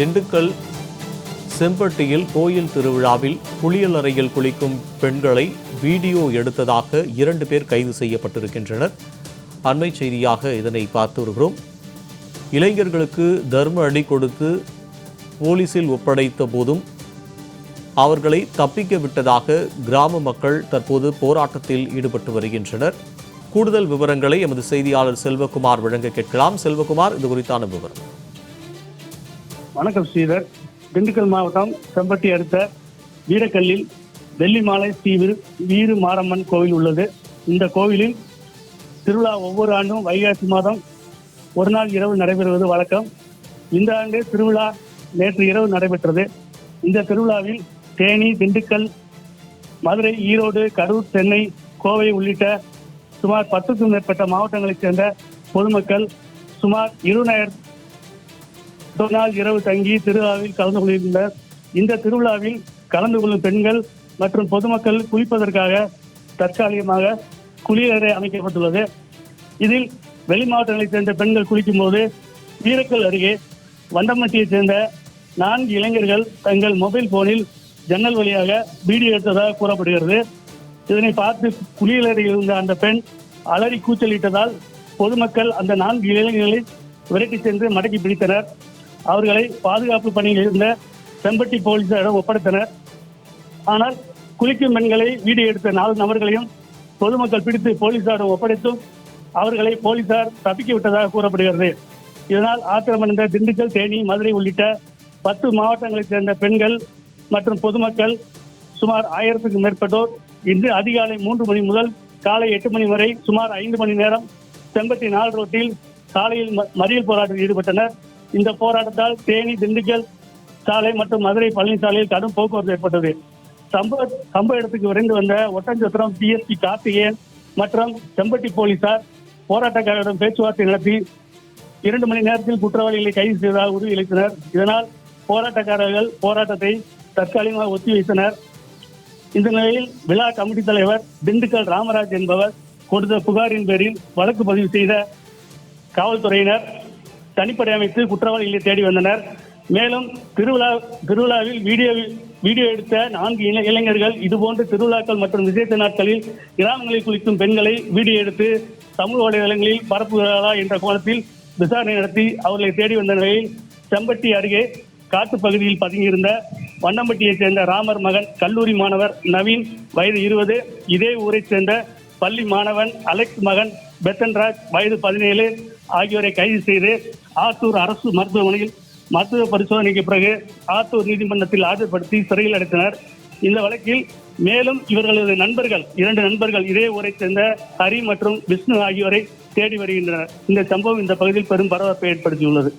திண்டுக்கல் செம்பட்டியில் கோயில் திருவிழாவில் குளியலறையில் குளிக்கும் பெண்களை வீடியோ எடுத்ததாக இரண்டு பேர் கைது செய்யப்பட்டிருக்கின்றனர். அண்மை செய்தியாக இதனை பார்த்து வருகிறோம். இளைஞர்களுக்கு தர்ம அடி கொடுத்து போலீசில் ஒப்படைத்த போதும் அவர்களை தப்பிக்க விட்டதாக கிராம மக்கள் தற்போது போராட்டத்தில் ஈடுபட்டு வருகின்றனர். கூடுதல் விவரங்களை எமது செய்தியாளர் செல்வகுமார் வழங்க கேட்கலாம். செல்வகுமார் இது குறித்தான விவரம். வணக்கம் ஸ்ரீதர். திண்டுக்கல் மாவட்டம் செம்பட்டி அடுத்த வீரக்கல்லில் வெள்ளிமாலை ஸ்ரீ வீரு வீரு மாரம்மன் கோவில் உள்ளது. இந்த கோவிலில் திருவிழா ஒவ்வொரு ஆண்டும் வைகாசி மாதம் ஒரு நாள் இரவு நடைபெறுவது வழக்கம். இந்த ஆண்டு திருவிழா நேற்று இரவு நடைபெற்றது. இந்த திருவிழாவில் தேனி திண்டுக்கல் மதுரை ஈரோடு கரூர் சென்னை கோவை உள்ளிட்ட சுமார் பத்துக்கும் மேற்பட்ட மாவட்டங்களைச் சேர்ந்த பொதுமக்கள் சுமார் இருபதாயிரம் நாள் இரவு தங்கி திருவிழாவில் கலந்து கொள்கின்றனர். இந்த திருவிழாவில் கலந்து கொள்ளும் பெண்கள் மற்றும் பொதுமக்கள் குளிப்பதற்காக தற்காலிகமாக குளியலறை அமைக்கப்பட்டுள்ளது. இதில் வெளி மாவட்டங்களைச் சேர்ந்த பெண்கள் குளிக்கும் போது வீரக்கல் அருகே வண்டமட்டியைச் சேர்ந்த நான்கு இளைஞர்கள் தங்கள் மொபைல் போனில் ஜன்னல் வழியாக வீடியோ எடுத்ததாக கூறப்படுகிறது. இதனை பார்த்து குளியலறையில் இருந்த அந்த பெண் அலறி கூச்சலிட்டதால் பொதுமக்கள் அந்த நான்கு இளைஞர்களை விரட்டி சென்று மடக்கி பிடித்தனர். அவர்களை பாதுகாப்பு பணியில் இருந்த செம்பட்டி போலீசாரிடம் ஒப்படைத்தனர். ஆனால் குளிக்கும் பெண்களை வீடியோ எடுத்த நாலு நபர்களையும் பொதுமக்கள் பிடித்து போலீசாரிடம் ஒப்படைத்தும் அவர்களை போலீசார் தப்பிக்க விட்டதாக கூறப்படுகிறது. இதனால் ஆத்திரமடைந்த திண்டுக்கல் தேனி மதுரை உள்ளிட்ட பத்து மாவட்டங்களைச் சேர்ந்த பெண்கள் மற்றும் பொதுமக்கள் சுமார் ஆயிரத்துக்கும் மேற்பட்டோர் இன்று அதிகாலை மூன்று மணி முதல் காலை எட்டு மணி வரை சுமார் ஐந்து மணி நேரம் செம்பட்டி நாள் ரோட்டில் சாலையில் மறியல் போராட்டத்தில் ஈடுபட்டனர். இந்த போராட்டத்தால் தேனி திண்டுக்கல் சாலை மற்றும் மதுரை பழனி சாலையில் கடும் போக்குவரத்து ஏற்பட்டது. சம்பவ சம்பவ இடத்துக்கு விரைந்து வந்த ஒட்டஞ்சத்திரம் பிஎஸ்பி கார்த்திகேயன் மற்றும் செம்பட்டி போலீசார் போராட்டக்காரரிடம் பேச்சுவார்த்தை நடத்தி இரண்டு மணி நேரத்தில் குற்றவாளிகளை கைது செய்ததாக உறுதியளித்தனர் இதனால் போராட்டக்காரர்கள் போராட்டத்தை தற்காலிகமாக ஒத்திவைத்தனர் இந்த நிலையில் விழா கமிட்டி தலைவர் திண்டுக்கல் ராமராஜ் என்பவர் கொடுத்த புகாரின் பேரில் வழக்கு பதிவு செய்த காவல்துறையினர் தனிப்படை அமைத்து குற்றவாளிகளை தேடி வந்தனர். மேலும் திருவிழா திருவிழாவில் வீடியோ வீடியோ எடுத்த நான்கு இள இளைஞர்கள் இதுபோன்று திருவிழாக்கள் மற்றும் விசேஷ நாட்களில் கிராமங்களில் குளிக்கும் பெண்களை வீடியோ எடுத்து சமூக வலைதளங்களில் பரப்புகிறாரா என்ற கோணத்தில் விசாரணை நடத்தி அவர்களை தேடி வந்த நிலையில் செம்பட்டி அருகே காட்டு பகுதியில் பதுங்கியிருந்த வண்ணம்பட்டியைச் சேர்ந்த ராமர் மகன் கல்லூரி மாணவர் நவீன் வயது இருபது இதே ஊரைச் சேர்ந்த பள்ளி மாணவன் அலெக்ஸ் மகன் பெத்தன்ராஜ் வயது பதினேழு ஆகியோரை கைது செய்து ஆத்தூர் அரசு மருத்துவமனையில் மருத்துவ பரிசோதனைக்கு பிறகு ஆத்தூர் நீதிமன்றத்தில் ஆஜர்படுத்தி சிறையில் அடைத்தனர். இந்த வழக்கில் மேலும் இவர்களது நண்பர்கள் இரண்டு நண்பர்கள் இதே ஊரை சேர்ந்த ஹரி மற்றும் விஷ்ணு ஆகியோரை தேடி வருகின்றனர். இந்த சம்பவம் இந்த பகுதியில் பெரும் பரபரப்பை ஏற்படுத்தியுள்ளது.